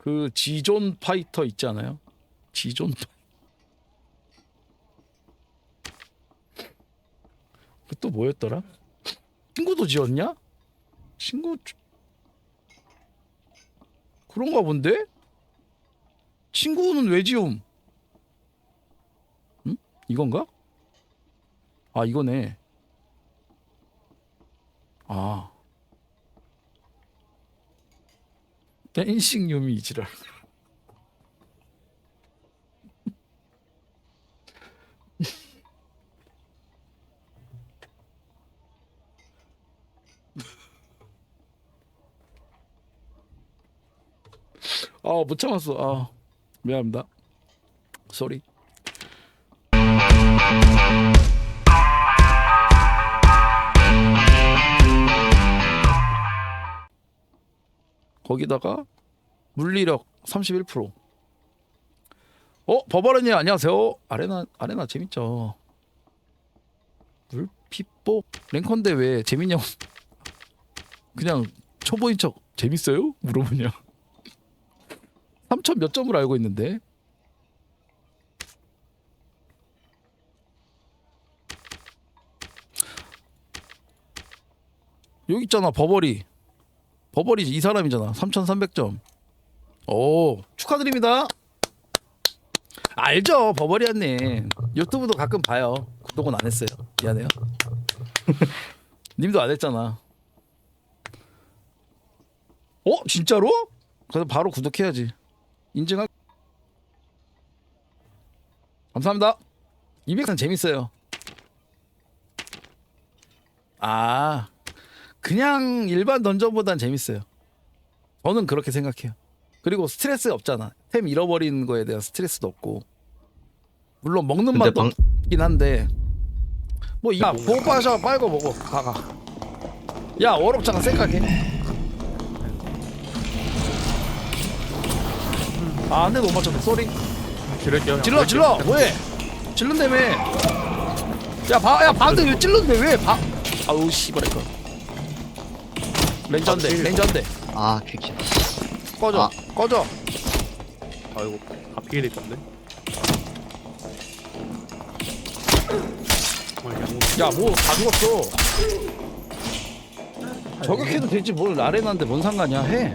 그 지존 파이터 있잖아요. 지존 파... 그또 뭐였더라? 친구도 지었냐? 친구 주- 그런가 본데? 친구는 왜 지움? 응? 이건가? 아 이거네. 아 댄싱 유미 이지랄. 아 못 참았어. 아 미안합니다. 쏘리. 거기다가 물리력 31%. 어, 버버런님 안녕하세요. 아레나 아레나 재밌죠. 물피뽀 랭컨데 왜 재밌냐고. 그냥 초보인 척 재밌어요? 물어보냐. 3천 몇 점을 알고 있는데. 여기 있잖아 버버리. 버버리 이 사람이잖아. 3,300점. 오 축하드립니다. 알죠 버버리였네. 유튜브도 가끔 봐요. 구독은 안 했어요. 미안해요. 님도 안 했잖아. 어 진짜로? 그래서 바로 구독해야지. 인증할. 감사합니다. 200선 재밌어요. 아 그냥 일반 던전보단 재밌어요. 저는 그렇게 생각해요. 그리고 스트레스 없잖아. 템 잃어버리는 거에 대한 스트레스도 없고. 물론 먹는 근데 맛도 방 없긴 한데. 뭐 이거 보호파셔 빨고 먹어. 가가. 야 워럭장은 생각해. 아 안돼 못 맞췄네. 쏘리. 지를게요. 질러 질러 왜? 질른다며. 야봐야 반대 왜 찔른데 왜 봐? 아우 씨발 이거. 렌전데 렌전데 아 퀵키 꺼져 아. 꺼져. 아이고 다 피해 될 건데. 야 뭐 다 죽었어. 저격해도 되지 뭘 아레나인데 뭔 상관이야 해.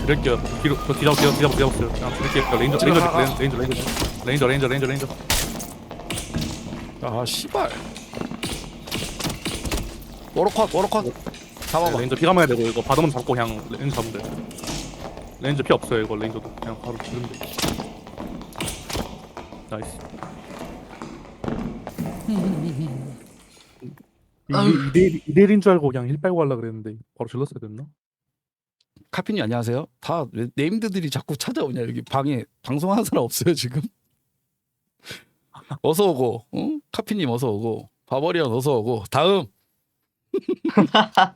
지를게요. 뒤로 저 뒤잡 뒤잡 뒤잡 뒤잡았어요. 그냥 지를게요. 레인저 레인저. 레인저 레인저 레인저 레인저 레인저 레인저. 아 씨발. 워로컷 워로컷 잡아봐. 네, 레인저 피 감아야 되고 이거 받으면 잡고 그냥 레인저 잡으면 돼. 레인저 피 없어요 이거 레인저도 그냥 바로 돼. 나이스. 아유. 이대 이대일인 줄 알고 그냥 힐 빨고 하려 그랬는데 바로 질렀어야 됐나? 카피님 안녕하세요. 다왜 네임드들이 자꾸 찾아오냐 여기 방에 방송하는 사람 없어요 지금? 어서 오고, 응? 카피님 어서 오고, 바버리언 어서 오고. 다음.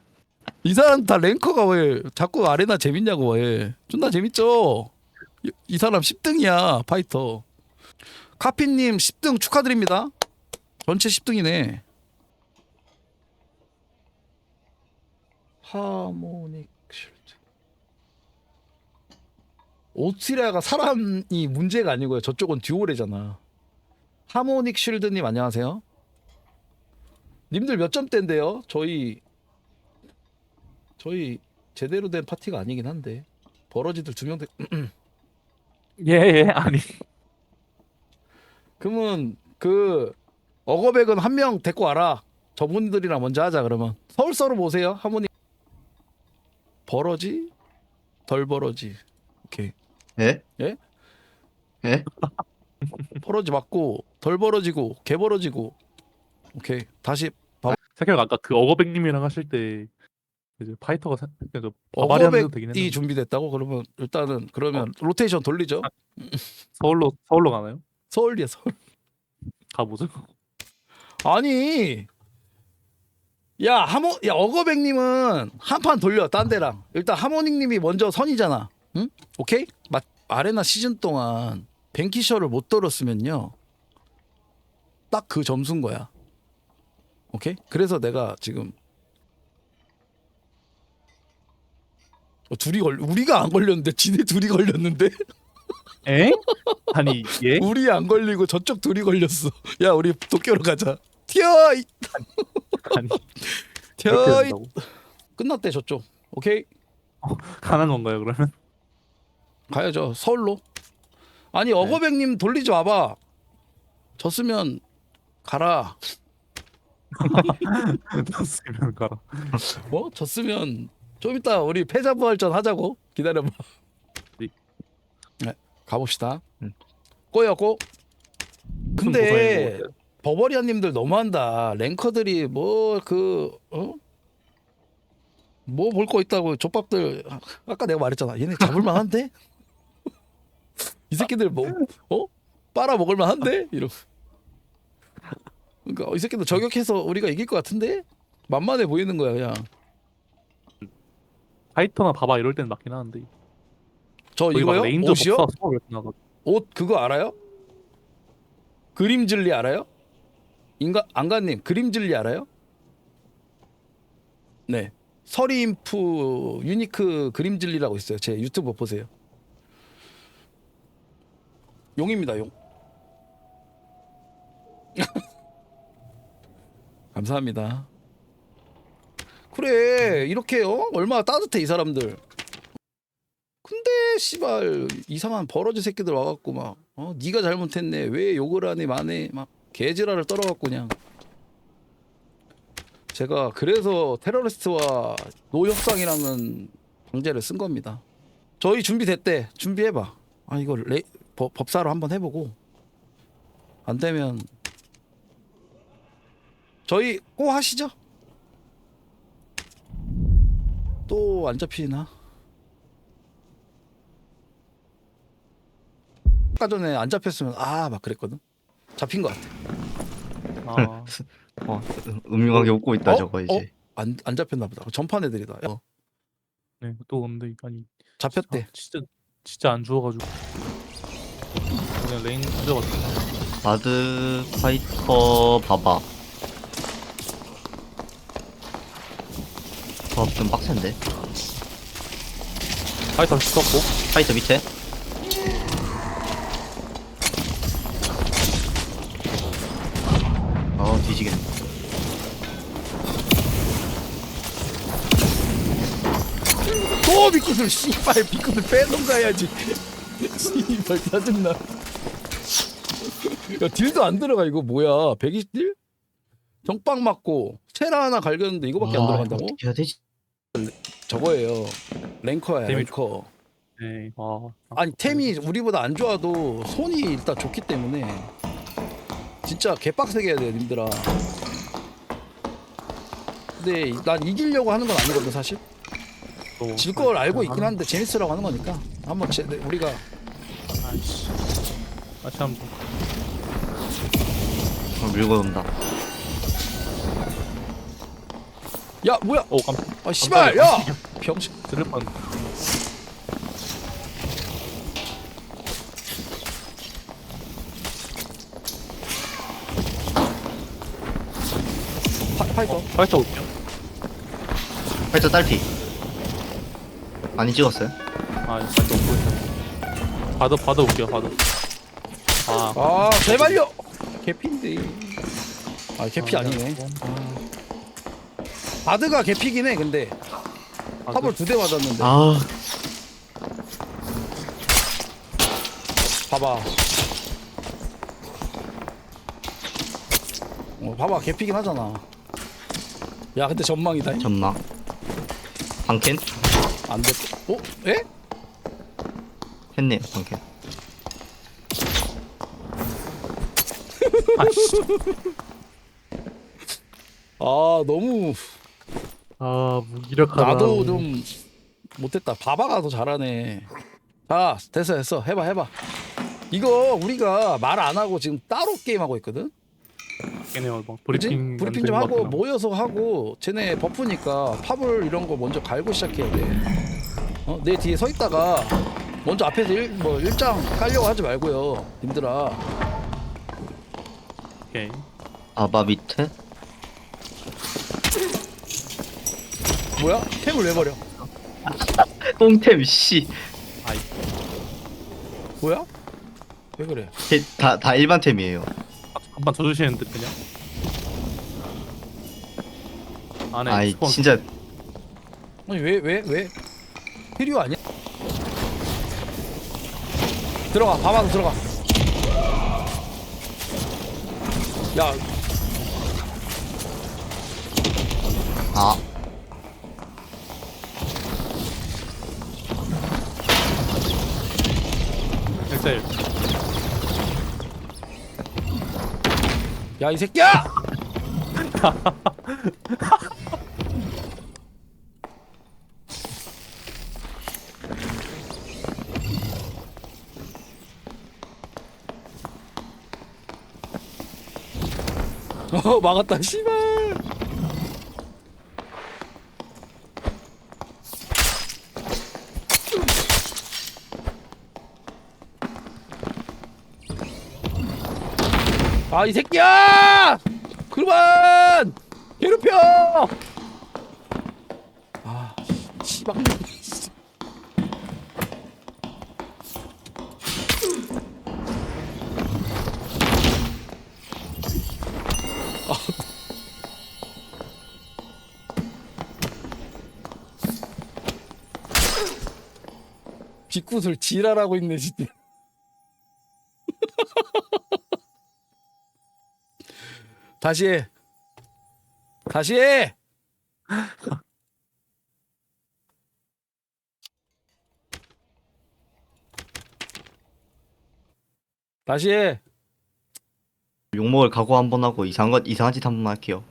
이 사람 다 랭커가 왜 자꾸 아레나 재밌냐고 왜? 존나 재밌죠. 이, 이 사람 10등이야 파이터. 카피님 10등 축하드립니다. 전체 10등이네. 하모닉 실드. 오스트리아가 사람이 문제가 아니고요. 저쪽은 듀오레잖아. 하모닉 쉴드님 안녕하세요. 님들 몇 점대인데요? 저희 저희 제대로 된 파티가 아니긴 한데 버러지들 두명 돼. 예예 아니. 그러면 그 어거백은 한 명 데리고 와라. 저분들이랑 먼저 하자 그러면 서울 서로 모세요. 하모닉 버러지 덜 버러지. 오케이. 예? 예? 예? 버러지 맞고 덜 벌어지고 개 벌어지고 오케이 다시 생각 아까 그 어거백님이랑 하실 때 이제 파이터가 사- 그냥 저 바바리안 해도 되긴 어거백이 했는데. 준비됐다고? 그러면 일단은 그러면 로테이션 돌리죠? 서울로 서울로 가나요? 서울이야 서울. 가보죠. 아니 야 하모 야 어거백님은 한 판 돌려 딴 데랑. 일단 하모닉님이 먼저 선이잖아. 응? 오케이? 맞 아레나 시즌 동안 뱅키셔를 못 떨었으면요. 딱 그 점수인 거야 오케이 그래서 내가 지금 어, 둘이 걸 우리가 안 걸렸는데 지네 둘이 걸렸는데 에? 아니 예? 우리 안 걸리고 저쪽 둘이 걸렸어. 야 우리 도쿄로 가자. 튀어 이 아니 튀어 그렇게 이 된다고? 끝났대 저쪽. 오케이 가는 건가요 그러면? 가야죠 서울로. 아니 네. 어거백님 돌리지 와봐. 졌으면 가라. 떴으면 가라. 뭐 졌으면 좀 이따 우리 패자 부활전 하자고 기다려봐. 네. 네 가봅시다. 응. 꼬였고. 큰 근데. 버버리아님들 너무한다. 랭커들이 뭐 그 어? 뭐 볼 거 있다고 족밥들 아, 아까 내가 말했잖아. 얘네 잡을만한데? 이 새끼들 뭐 어? 빨아 먹을만한데? 이러. 그러니까 이 새끼들 저격해서 우리가 이길 것 같은데? 만만해 보이는 거야 그냥. 파이터나 봐봐 이럴 때는 맞긴 하는데. 저 거기 막 이거요? 레인저 옷이요? 복사 수업 이렇게 나가. 옷 그거 알아요? 그림즐리 알아요? 인가 안가님 그림즐리 알아요? 네 서리인프 유니크 그림즐리라고 있어요. 제 유튜브 보세요. 용입니다 용. 감사합니다. 그래 이렇게 어 얼마나 따뜻해 이 사람들. 근데 씨발 이상한 버러지 새끼들 와갖고 막 어, 네가 잘못했네. 왜 욕을 하니 마네. 막 개지랄을 떨어갖고 그냥. 제가 그래서 테러리스트와 노협상이라는 방제를 쓴 겁니다. 저희 준비됐대. 준비해봐. 아 이거 레, 법, 법사로 한번 해보고. 안 되면 저희 꼭 하시죠 또 안 잡히나 아까 전에 안 잡혔으면 아 막 그랬거든. 잡힌 것 같아. 아, 어, 음흉하게 웃고 있다 어? 저거 이제. 안안 잡혔나 보다. 전판 애들이다. 어, 네, 또 근데 아니 잡혔대. 아, 진짜 진짜 안 주워가지고 그냥 레인 가져갔어. 바드 파이터 봐봐. 조합 좀 빡센데. 파이터 썼고 파이터 밑에. 어 뒤지겠네. 또 비크들 씨발 비크들 빼던가 해야지. 씨발 짜증나. 야 딜도 안 들어가 이거 뭐야? 120딜? 정빵 맞고 체라 하나 갈겼는데 이거밖에 안 와, 들어간다고? 어떻게 해야 되지? 저거예요. 랭커야 랭커. 네, 아, 아니 템이 우리보다 안 좋아도 손이 일단 좋기 때문에 진짜 개빡세게 해야 돼 님들아 근데 난 이기려고 하는 건 아니거든 사실 또 질 걸 알고 있긴 하는- 한데 재밌으라고 하는 거니까 한번 제, 우리가 아이씨, 아 참. 어, 밀고 온다. 야 뭐야 오 깜짝. 아 씨발 야 병신 들을 뻔. 파, 파이터 어, 파이터 올게요. 파이터 딸피. 많이 찍었어요? 아, 파이터 올고 있어. 받아 받아 올게요, 받아. 아, 아 제발요 개피인데 아 개피 아, 니네 바드가 개피긴 해 근데 아, 탑을 두 대 맞았는데 아 봐봐. 어, 봐봐 개피긴 하잖아. 야 근데 전망이다. 전망. 방캔 안 돼. 어? 에? 했네요 방캔. 아씨. 아 너무 아, 무기력하다. 나도 좀 못했다. 바바가 더 잘하네. 자 됐어 됐어 해봐 해봐. 이거 우리가 말 안 하고 지금 따로 게임 하고 있거든. 깨네요, 막 그지? 브리핑. 브리핑 좀 하고 모여서 하고 쟤네 버프니까 팝을 이런 거 먼저 갈고 시작해야 돼. 어? 내 뒤에 서 있다가 먼저 앞에서 일, 뭐 일장 깔려고 하지 말고요, 님들아. 오케이. 아바 밑에. 뭐야? 템을 왜 버려? 똥템 씨. 아이 뭐야? 왜 그래? 다다 일반 템이에요. 한번 져주시는 듯 그냥 안에 아이 스폰 진짜 아니 왜 왜 왜? 필요 아니야? 들어가 밥안 들어가. 야 아 셀 야 이 새끼야! 어 막았다 씨발 아 이 새끼야! 그만! 괴롭혀! 아 씨발. 빗굿을 지랄하고 있네 진짜 다시 해 다시 해 다시 해 욕먹을 각오 한 번 하고 이상한 것 이상한 짓 한 번만 할게요.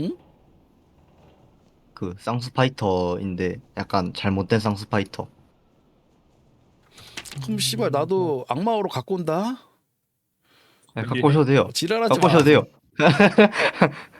응? 그 쌍수 파이터인데 약간 잘못된 쌍수 파이터. 그럼 씨발 나도 악마어로 갖고 온다 네, 갖고 오셔도 돼요. 지랄하지 갖고 마 오셔도 돼요.